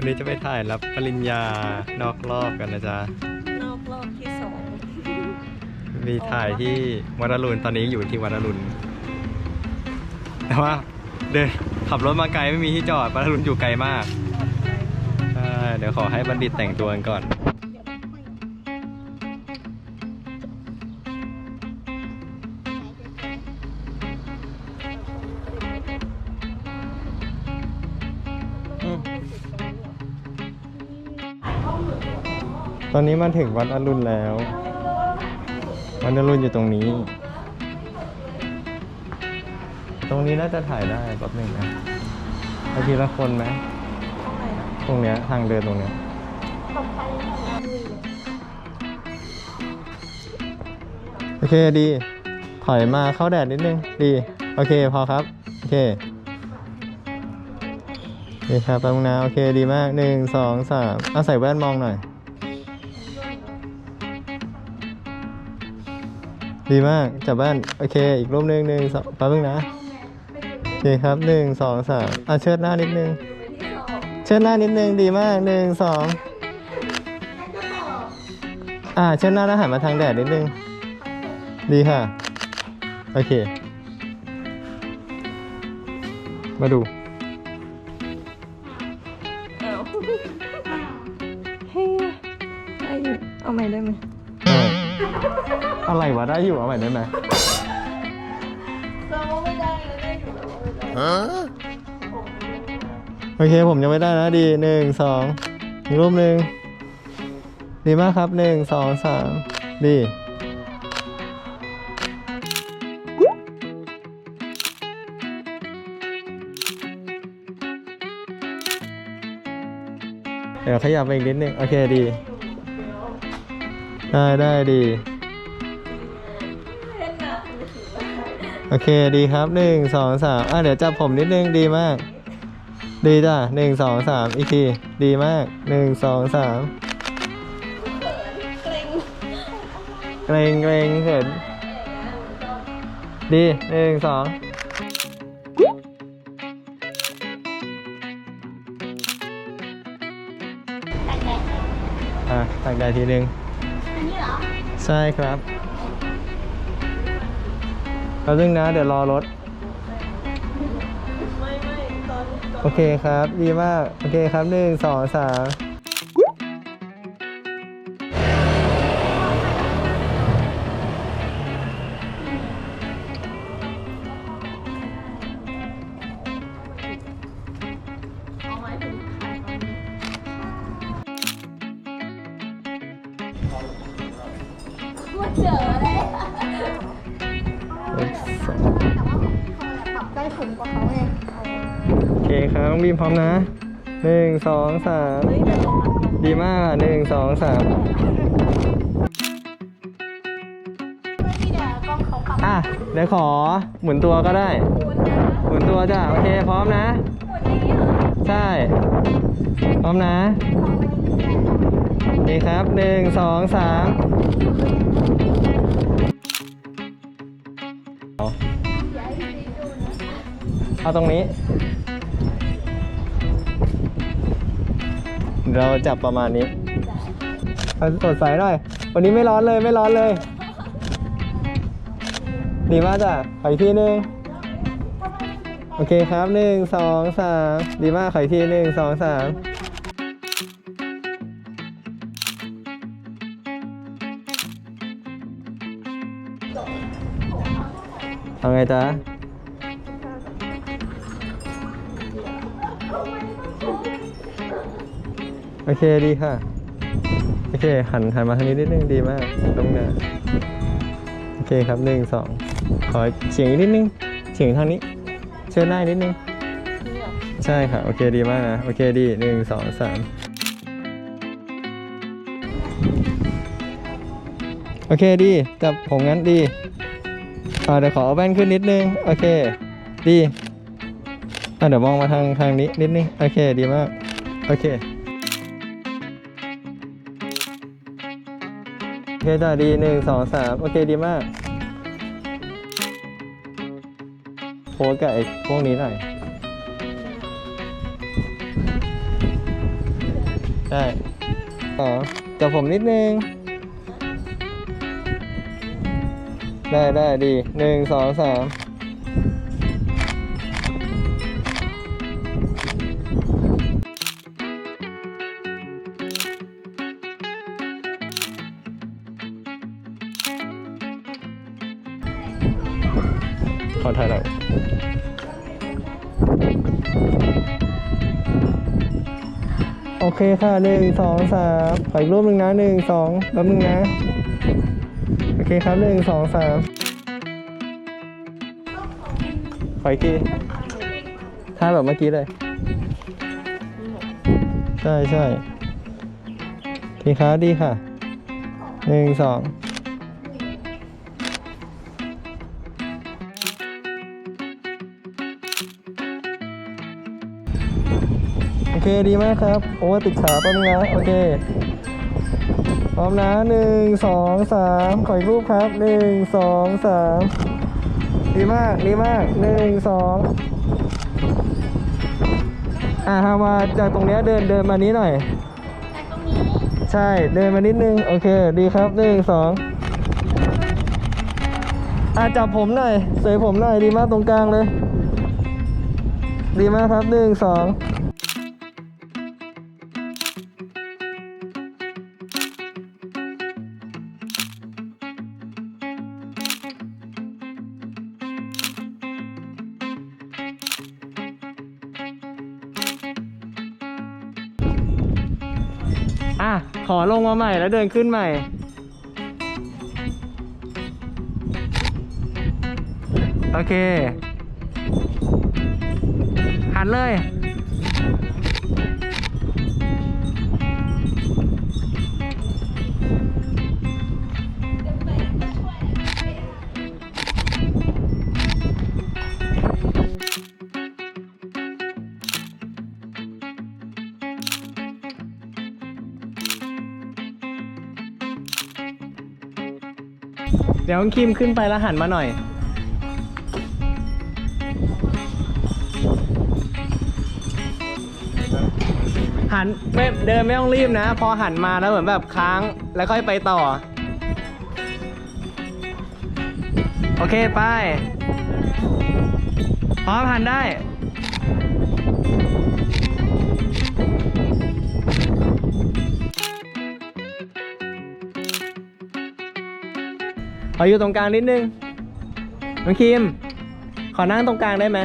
วันนี้จะไปถ่ายรับปริญญานอกรอบกันนะจ๊ะ นอกรอบที่สองมีถ่ายที่วัดอรุณตอนนี้อยู่ที่วัดอรุณแต่ว่าเดินขับรถมาไกลไม่มีที่จอดวัดอรุณอยู่ไกลมากใช่เดี๋ยวขอให้บัณฑิตแต่งตัวกันก่อน ตอนนี้มาถึงวัดอรุณแล้ว วัดอรุณอยู่ตรงนี้ ตรงนี้น่าจะถ่ายได้แป๊บหนึ่งนะเอาทีละคนไหมตรงเนี้ยทางเดินตรงเนี้ยโอเคดี ถอยมาเข้าแดดนิดนึง ดี โอเคพอครับ โอเคโอเคครับแป๊บนึงนะ โอเคดีมากหนึ่งสองสามเอาใส่แว่นมองหน่อย ดีมากจับบ้าน โอเค อีกรูปหนึ่งหนึ่งสองแป๊บนึงนะ โอเคครับหนึ่งสองสามอะเชิดหน้านิดนึง เชิดหน้านิดนึงดีมากหนึ่งสองอ่าเชิดหน้าแล้วหันมาทางแดดนิดนึง ดีค่ะ โอเค มาดู วะได้อยู่เอาใหม่ได้ไหมเราไม่ได้เลยได้อยู่เราไม่ได้โอเคผมยังไม่ได้นะดีหนึ่งสองอีกรูปหนึ่งดีมากครับหนึ่งสองสามดีเดี๋ยวขยับไปอีกนิดนึงโอเคดี ได้ได้ดี โอเคดีครับหนึ่งสองสามอะเดี๋ยวจับผมนิดนึงดีมาก ดีจ้ะหนึ่งสองสามอีกทีดีมากหนึ่งสองสามเกรงเกรงเกรงเขินดีหนึ่งสองอะตักได้ทีหนึ่งอันนี้เหรอ ใช่ครับแป๊บนึงนะ เดี๋ยวรอรถไม่ไม่ตอนโอเคครับ ดีมาก โอเคครับหนึ่งสองสาม สองปรับได้สูงกว่าเขาไงโอเคครับน้องบีมพร้อมนะหนึ่งสองสามดีมากอะหนึ่งสองสามอะเดี๋ยวขอหมุนตัวก็ได้ หมุนตัวจ้ะ โอเค พร้อมนะ ใช่ พร้อมนะโอเคครับหนึ่งสองสาม เอาตรงนี้ เราจับประมาณนี้เอาสดใสหน่อย วันนี้ไม่ร้อนเลยไม่ร้อนเลย ดีมากจ้ะขออีกทีหนึ่งโอเคครับหนึ่งสองสามดีมากขออีกทีหนึ่งสองสามเอาไงจ๊ะ อเคดีค่ะ โอเค หันหันมาทางนี้นิดนึงดีมากตรงหน้าโอเคครับหนึ่งสองขอเฉียงอีกนิดนึงเฉียงทางนี้ เชิญหน้าอีกนิดนึง ใช่ค่ะ โอเคดีมากนะ โอเคดีหนึ่งสองสามโอเคดีจับผมงั้นดีอ่าเดี๋ยวขอเอาแว่นขึ้นนิดนึง โอเค ดีอ่าเดี๋ยวมองมาทางทางนี้นิดนึง โอเคดีมาก โอเค เคจ้าดีหนึ่งสองสามโอเคดีมากโพสกับไอ้พวกนี้หน่อยได้อ๋อจับผมนิดนึง ได้ได้ดีหนึ่งสองสาม เคค่ะหนึ่งสองสามขออีกรูปหนึ่งนะหนึ่งสองแป๊บนึงนะ โอเคครับหนึ่งสองสามขออีกทีท่าแบบเมื่อกี้เลย ใช่ใช่ทีคครับดีค่ะหนึ่งสอง เคดีมากครับ โอ้ติดขาแป๊บนึงนะโอเค พร้อมนะหนึ่งสองสามขออีกรูปครับหนึ่งสองสามดีมากดีมากหนึ่งสองอ่าฮามาจากตรงเนี้ยเดินเดินมานี้หน่อยใช่เดินมานิดนึง โอเค ดีครับหนึ่งสองอ่าจับผมหน่อย เสยผมหน่อย ดีมากตรงกลางเลย ดีมากครับหนึ่งสอง ลงมาใหม่แล้วเดินขึ้นใหม่ โอเค หันเลย ดี๋ยวคิมขึ้นไปแล้วหันมาหน่อย หันไม่เดินไม่ต้องรีบนะ พอหันมาแล้วเหมือนแบบค้างแล้วค่อยไปต่อ โอเค ไปพร้อมหันได้ ขออยู่ตรงกลางนิดนึง น้องคิม ขอนั่งตรงกลางได้ไหม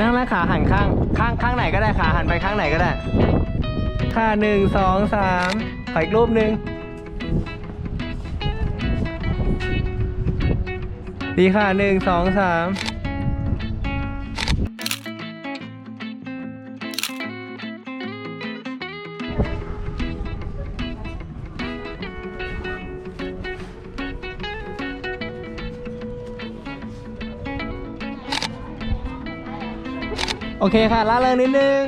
นั่งแล้วขาหันข้าง ข้างข้างไหนก็ได้ขาหันไปข้างไหนก็ได้ค่ะหนึ่งสองสามขออีกรูปหนึ่ง ดีค่ะหนึ่งสองสาม โอเคค่ะล่าเริงนิดนึง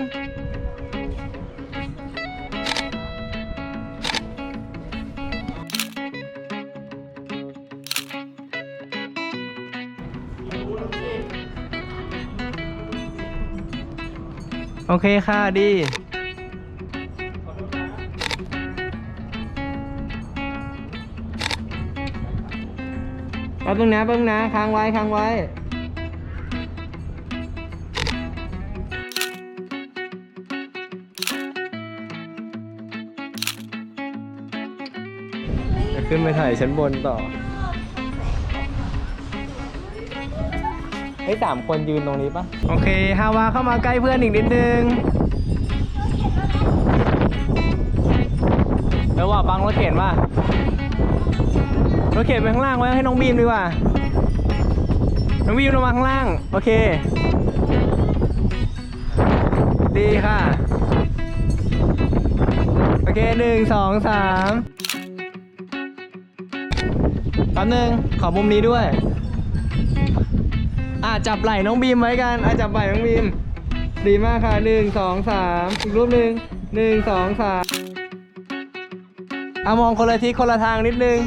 โอเคค่ะดี แป๊บนึงนะแป๊บนึงนะค้างไว้ค้างไว้ ขึ้นไปถ่ายชั้นบนต่อเฮ้สามคนยืนตรงนี้ปะโอเคฮาวาเข้ามาใกล้เพื่อนอีกนิดนึงเดี๋ยวว่าบังรถเข็นว่ารถเข็นไปข้างล่างไว้ให้น้องบีมดีกว่า น้องบีมลงมาข้างล่าง โอเค ดีค่ะ โอเคหนึ่งสองสาม แป๊บนึงขอมุมนี้ด้วย อะจับไหล่น้องบีมไว้กันอะจับไหล่น้องบีม ดีมากค่ะหนึ่งสองสามอีกรูปหนึ่งหนึ่งสองสามอะมองคนละทิศคนละทางนิดนึง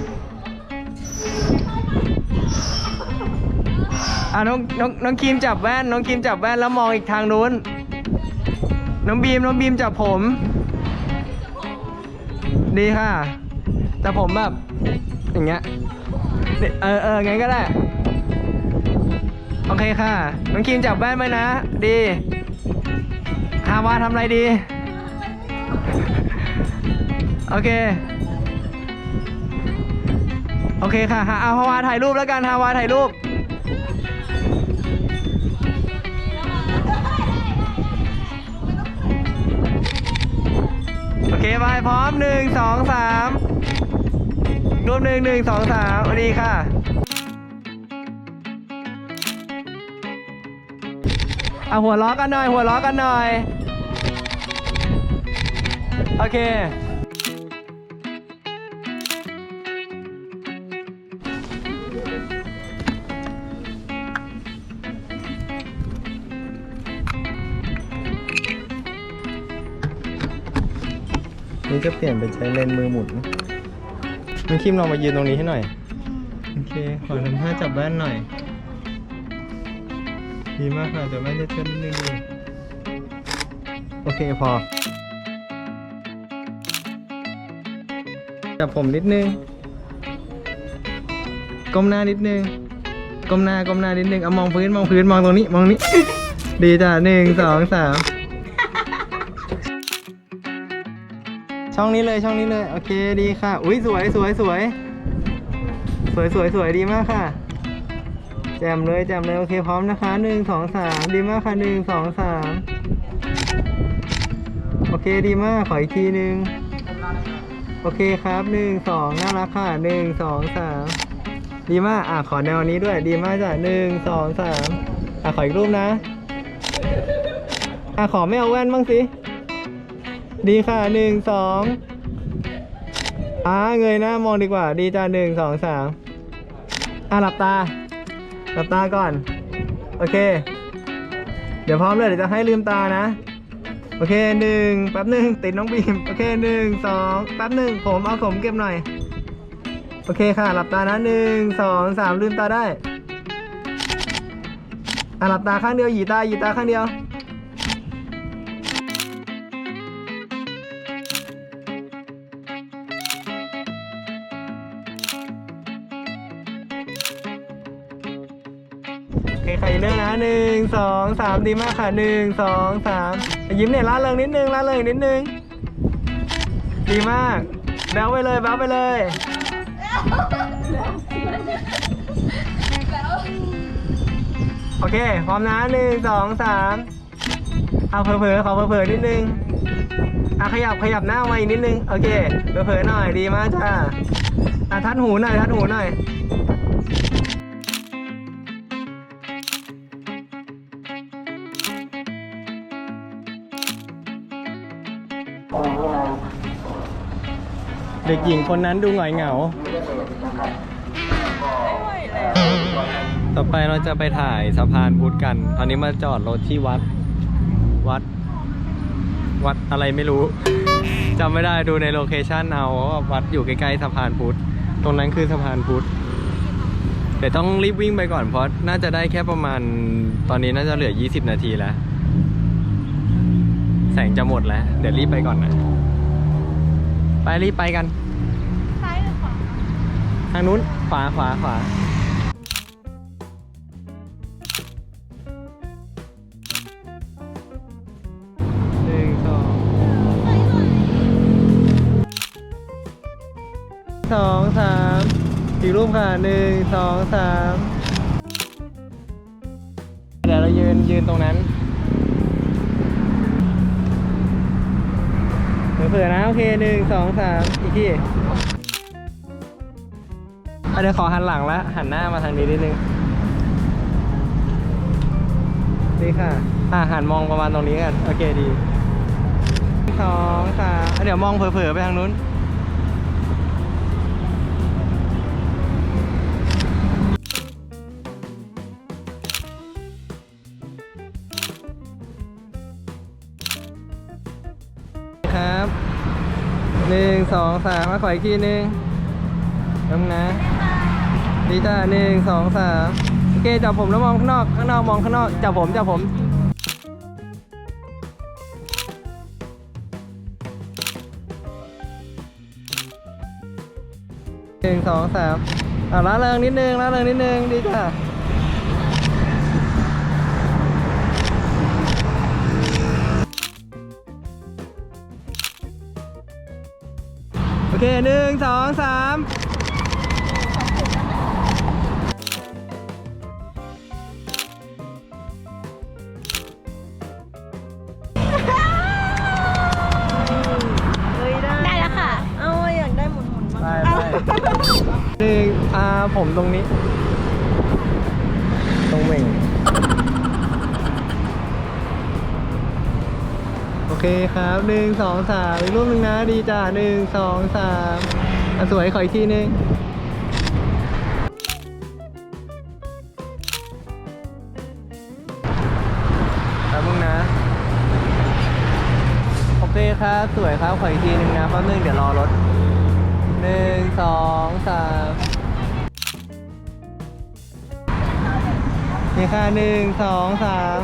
อะน้องน้องน้องครีมจับแว่น น้องครีมจับแว่นแล้วมองอีกทางนู้น น้องบีมน้องบีมจับผม ดีค่ะ แต่ผมแบบอย่างเงี้ย เออเอองั้นก็ได้ โอเคค่ะ น้องครีมจับแว่นไว้นะ ดีฮาวาทำอะไรดี โอเค โอเคค่ะฮะเอาฮาวาถ่ายรูปแล้วกันฮาวาถ่ายรูปโอเคไปพร้อมหนึ่งสองสาม รูปหนึ่งหนึ่งสองสามสวัสดีค่ะ เอาหัวล้อกันหน่อย หัวล้อกันหน่อย โอเค นี่จะเปลี่ยนเป็นใช้เลนส์มือหมุน มันคิมลองมายืนตรงนี้ให้หน่อย โอเค ขอทำท่าจับแว่นหน่อย ดีมากค่ะแต่แว่นจะเชื่อมนิดนึงดีโอเคพอ จับผมนิดนึง ก้มหน้านิดนึง ก้มหน้าก้มหน้านิดนึง เอามองพื้นมองพื้นมองตรงนี้มองนี้ ดีจ้ะหนึ่งสองสาม ช่องนี้เลยช่องนี้เลย โอเคดีค่ะ อุ้ยสวยสวยสวย สวยสวยสวยดีมากค่ะ แจมเลยแจมเลยโอเคพร้อมนะคะหนึ่งสองสามดีมากค่ะหนึ่งสองสามโอเคดีมากขออีกทีหนึ่งโอเคครับหนึ่งสองน่ารักค่ะหนึ่งสองสามดีมากอะขอแนวนี้ด้วย ดีมากจ้ะหนึ่งสองสามอะขออีกรูปนะอะขอไม่เอาแว่นบ้างสิ ดีค่ะหนึ่งสองอ่าเงยหน้ามองดีกว่า ดีจ้าหนึ่งสองสามอะหลับตา หลับตาก่อน โอเค เดี๋ยวพร้อมเลยเดี๋ยวจะให้ลืมตานะ โอเคหนึ่งแป๊บหนึ่งติดน้องบีม โอเคหนึ่งสองแป๊บหนึ่งผมเอาผมเก็บหน่อย โอเคค่ะ หลับตานะหนึ่งสองสามลืมตาได้อะหลับตาข้างเดียวหยีตาหยีตาข้างเดียว ใครเรื่องนะหนึ่งสองสามดีมากค่ะหนึ่งสองสามยิ้มเนี่ยล่าเริงนิดนึงล่าเริงนิดนึง ดีมากแบ๊วไปเลยแบ๊วไปเลยโอเค พร้อมนะหนึ่งสองสามเอาเผลอๆขอเผลอๆนิดนึงอะขยับขยับหน้ามาอีกนิดนึง โอเคเผลอๆหน่อยดีมากจ้าอะทัดหูหน่อยทัดหูหน่อย เด็กหญิงคนนั้นดูหงอยเหงา ต่อไปเราจะไปถ่ายสะพานพุทธกัน ตอนนี้มาจอดรถที่วัด วัด วัดอะไรไม่รู้จำไม่ได้ดูในโลเคชันเอาว่าวัดอยู่ใกล้ๆสะพานพุทธ ตรงนั้นคือสะพานพุทธเดี๋ยวต้องรีบวิ่งไปก่อนเพราะน่าจะได้แค่ประมาณ ตอนนี้น่าจะเหลือ 20 นาทีแล้ว แสงจะหมดแล้ว เดี๋ยวรีบไปก่อนนะ รีบไปกัน ซ้ายหรือขวาทางนู้นขวาขวาขวาหนึ่งสองสองสามอีกรูปค่ะหนึ่งสองสามเดี๋ยวเรายืนยืนตรงนั้น เผื่อนะ โอเคหนึ่งสองสามอีกทีเดี๋ยวขอหันหลังแล้วหันหน้ามาทางนี้นิดนึงดีค่ะ อะหันมองประมาณตรงนี้กัน โอเคดีสองสามเดี๋ยวมองเผลอๆไปทางนู้น สองสามมาขออีกทีหนึ่งน้ำนะดีจ้าหนึ่งสองสามโอเคจับผมแล้วมองข้างนอก ข้างนอกมองข้างนอกจับผมจับผมหนึ่งสองสามอ่าละเริงนิดนึงละเริงนิดนึงดีจ้ะ เคหนึ่งสองสาม เคครับหนึ่งสองสามอีกรูปหนึ่งนะดีจ้าหนึ่งสองสามอะสวยขออีกทีหนึ่งแป๊บนึงนะ โอเคครับ สวยครับขออีกทีหนึ่งนะแป๊บนึงเดี๋ยวรอรถหนึ่งสองสามนี่ค่ะหนึ่งสองสาม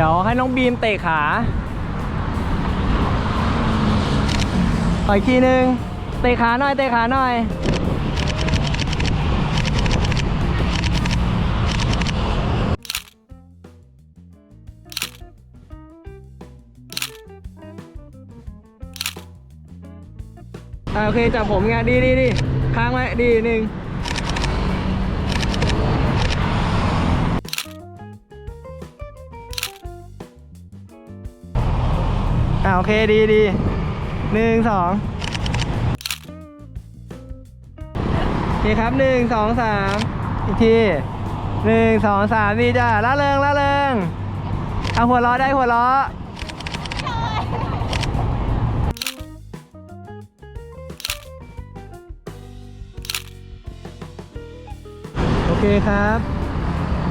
ดี๋ยวให้น้องบีมเตะขาขออีกทีหนึ่งเตะขาหน่อย เตะขาหน่อย โอเคจับผมไงดีดีดีค้างไว้ดีหนึ่ง โอเคดีดีหนึ่งสองโอเครับหนึ่งสองสามอีกทีหนึ่งสองสามดีจ้าละเริงละเริงเอาหัวล้อได้หัวล้อโอเคครับ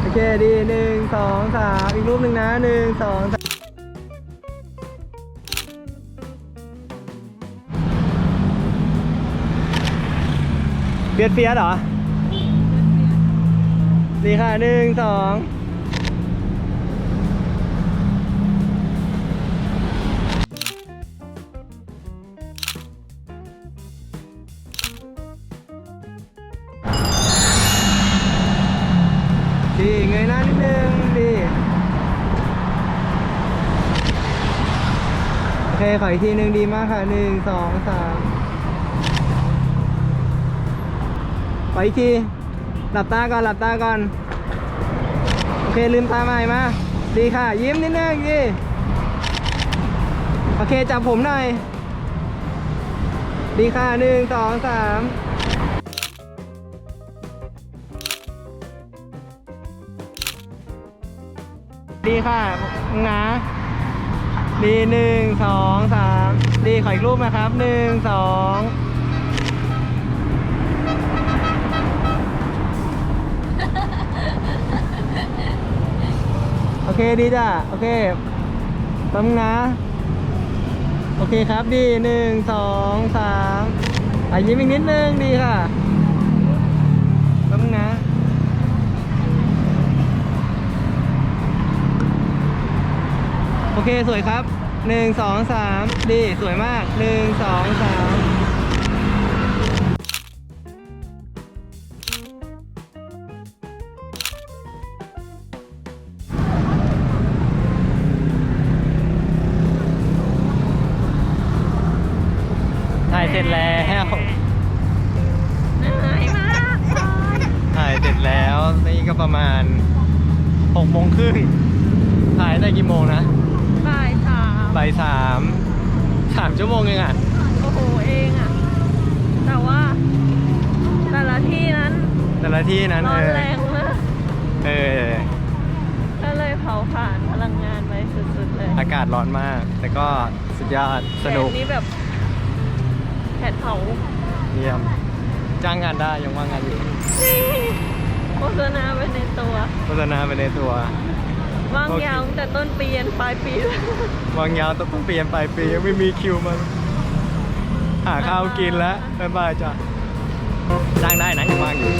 โอเคดีหนึ่งสองสามอีกรูปหนึ่งนะหนึ่งสอง เบียดเฟียสเหรอดีค่ะหนึ่งสองดีเงยหน้านิดนึงดีโอเคขออีกทีหนึ่งดีมากค่ะหนึ่งสองสาม ออีกทีหลับตาก่อนหลับตาก่อน โอเคลืมตาใหม่มา ดีค่ะ ยิ้มนิดนึงดีโอเคจับผมหน่อย ดีค่ะหนึ่งสองสามดีค่ะนะดีหนึ่งสองสามดีขออีกรูปนะครับหนึ่งสอง เคดีจ้ะโอเคแป๊บนึงนะ โอเคครับดีหนึ่งสองสามอะยิ้มอีกนิดนึงดีค่ะแป๊บนึงนะโอเคสวยครับหนึ่งสองสามดีสวยมากหนึ่งสองสาม นั้นร้อเอนอแรงมากเออ ก็เลยเผาผ่านพลังงานไปสุดๆเลยอากาศร้อนมาก แต่ก็สุดยอดสนุกแดดนี้แบบแผดเผาเยี่ยม จ้างงานได้ยังว่างงานอยู่โฆษณาไปในตัวโฆษณาไปในตัวว่างโอเคยาวตั้งแต่ต้นปียันปลายปีแล้ววางยาวต้องเปลี่ยนปลายปียังไม่มีคิวมันหาข้าวกินแล้วบ๊ายบายจ้ะจ้างได้นะยังว่างอยู่